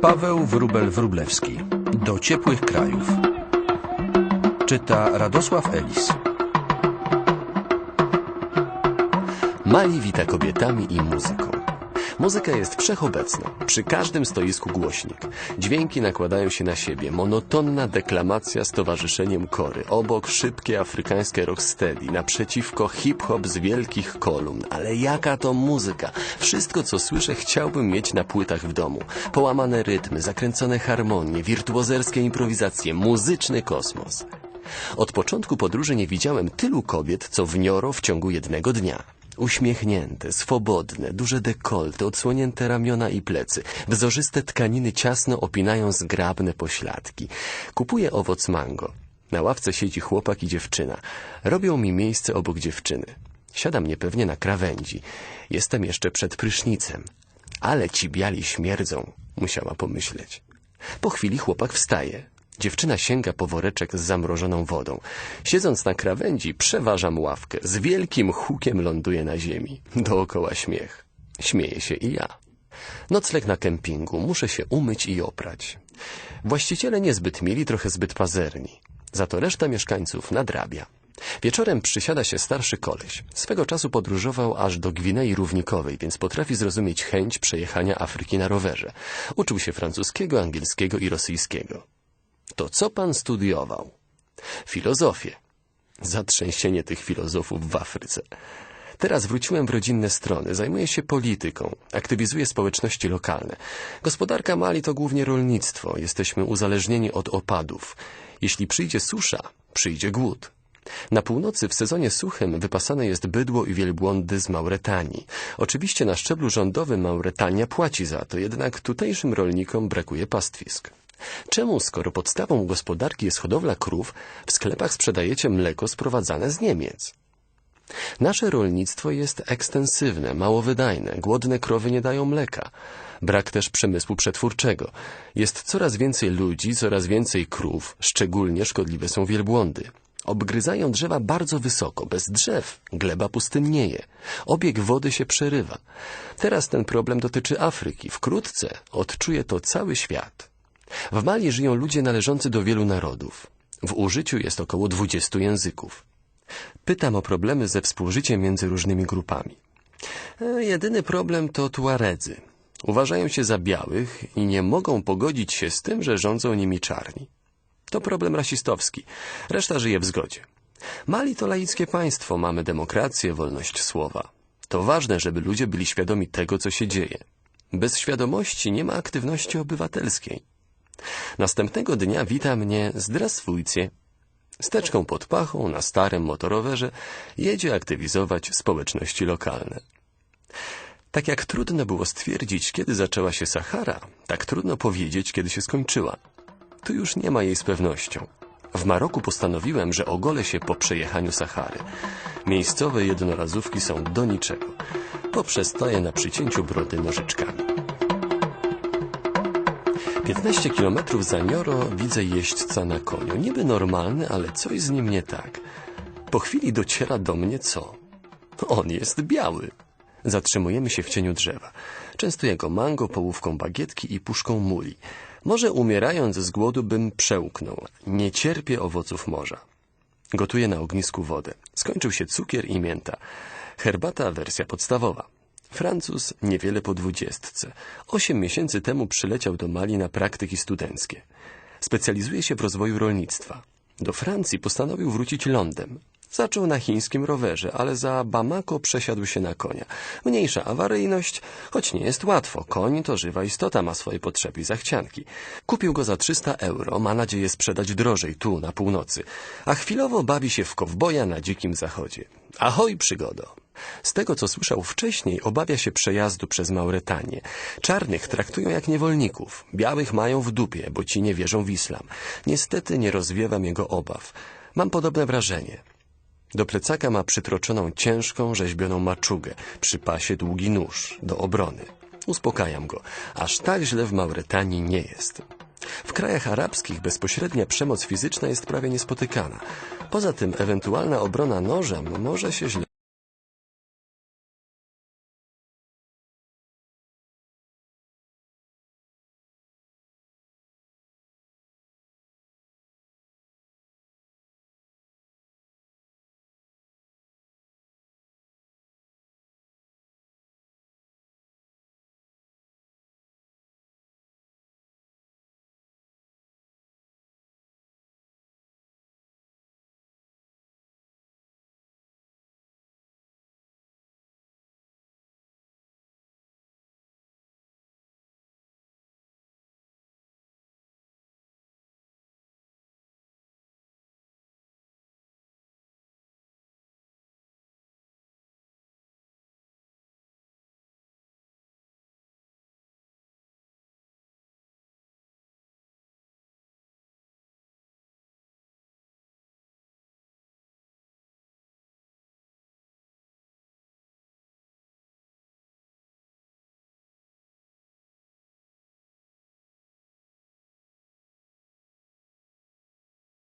Paweł Wróbel-Wróblewski Do ciepłych krajów. Czyta Radosław Elis. Mali wita kobietami i muzyką. Muzyka jest wszechobecna. Przy każdym stoisku głośnik. Dźwięki nakładają się na siebie. Monotonna deklamacja z towarzyszeniem kory. Obok szybkie afrykańskie rocksteady. Naprzeciwko hip-hop z wielkich kolumn. Ale jaka to muzyka! Wszystko, co słyszę, chciałbym mieć na płytach w domu. Połamane rytmy, zakręcone harmonie, wirtuozerskie improwizacje, muzyczny kosmos. Od początku podróży nie widziałem tylu kobiet, co w Nioro w ciągu jednego dnia. Uśmiechnięte, swobodne, duże dekolte, odsłonięte ramiona i plecy, wzorzyste tkaniny ciasno opinają zgrabne pośladki. Kupuję owoc mango. Na ławce siedzi chłopak i dziewczyna. Robią mi miejsce obok dziewczyny. Siadam niepewnie na krawędzi. Jestem jeszcze przed prysznicem. Ale ci biali śmierdzą, musiała pomyśleć. Po chwili chłopak wstaje. Dziewczyna sięga po woreczek z zamrożoną wodą. Siedząc na krawędzi, przeważam ławkę. Z wielkim hukiem ląduje na ziemi. Dookoła śmiech. Śmieję się i ja. Nocleg na kempingu. Muszę się umyć i oprać. Właściciele niezbyt mili, trochę zbyt pazerni. Za to reszta mieszkańców nadrabia. Wieczorem przysiada się starszy koleś. Swego czasu podróżował aż do Gwinei Równikowej, więc potrafi zrozumieć chęć przejechania Afryki na rowerze. Uczył się francuskiego, angielskiego i rosyjskiego. To co pan studiował? Filozofię. Zatrzęsienie tych filozofów w Afryce. Teraz wróciłem w rodzinne strony, zajmuję się polityką, aktywizuję społeczności lokalne. Gospodarka Mali to głównie rolnictwo, jesteśmy uzależnieni od opadów. Jeśli przyjdzie susza, przyjdzie głód. Na północy w sezonie suchym wypasane jest bydło i wielbłądy z Mauretanii. Oczywiście na szczeblu rządowym Mauretania płaci za to, jednak tutejszym rolnikom brakuje pastwisk. Czemu, skoro podstawą gospodarki jest hodowla krów, w sklepach sprzedajecie mleko sprowadzane z Niemiec? Nasze rolnictwo jest ekstensywne, mało wydajne, głodne krowy nie dają mleka. Brak też przemysłu przetwórczego. Jest coraz więcej ludzi, coraz więcej krów, szczególnie szkodliwe są wielbłądy. Obgryzają drzewa bardzo wysoko, bez drzew gleba pustynnieje. Obieg wody się przerywa. Teraz ten problem dotyczy Afryki. Wkrótce odczuje to cały świat. W Mali żyją ludzie należący do wielu narodów. W użyciu jest około 20 języków. Pytam o problemy ze współżyciem między różnymi grupami. E, jedyny problem to Tuaredzy. Uważają się za białych i nie mogą pogodzić się z tym, że rządzą nimi czarni. To problem rasistowski. Reszta żyje w zgodzie. Mali to laickie państwo, mamy demokrację, wolność słowa. To ważne, żeby ludzie byli świadomi tego, co się dzieje. Bez świadomości nie ma aktywności obywatelskiej. Następnego dnia wita mnie zdraswujcie. Steczką pod pachą na starym motorowerze jedzie aktywizować społeczności lokalne. Tak jak trudno było stwierdzić, kiedy zaczęła się Sahara, tak trudno powiedzieć, kiedy się skończyła. Tu już nie ma jej z pewnością. W Maroku postanowiłem, że ogolę się po przejechaniu Sahary. Miejscowe jednorazówki są do niczego. Poprzestaję na przycięciu brody nożyczkami. 15 kilometrów za Nioro widzę jeźdźca na koniu. Niby normalny, ale coś z nim nie tak. Po chwili dociera do mnie co? On jest biały. Zatrzymujemy się w cieniu drzewa. Częstuję go mango, połówką bagietki i puszką muli. Może umierając z głodu bym przełknął. Nie cierpię owoców morza. Gotuję na ognisku wodę. Skończył się cukier i mięta. Herbata wersja podstawowa. Francuz niewiele po dwudziestce. Osiem miesięcy temu przyleciał do Mali na praktyki studenckie. Specjalizuje się w rozwoju rolnictwa. Do Francji postanowił wrócić lądem. Zaczął na chińskim rowerze, ale za Bamako przesiadł się na konia. Mniejsza awaryjność, choć nie jest łatwo. Koń to żywa istota, ma swoje potrzeby i zachcianki. Kupił go za 300 euro, ma nadzieję sprzedać drożej tu, na północy. A chwilowo bawi się w kowboja na dzikim zachodzie. Ahoj, przygodo! Z tego, co słyszał wcześniej, obawia się przejazdu przez Mauretanię. Czarnych traktują jak niewolników. Białych mają w dupie, bo ci nie wierzą w islam. Niestety nie rozwiewam jego obaw. Mam podobne wrażenie. Do plecaka ma przytroczoną ciężką, rzeźbioną maczugę, przy pasie długi nóż, do obrony. Uspokajam go. Aż tak źle w Mauretanii nie jest. W krajach arabskich bezpośrednia przemoc fizyczna jest prawie niespotykana. Poza tym ewentualna obrona nożem może się źle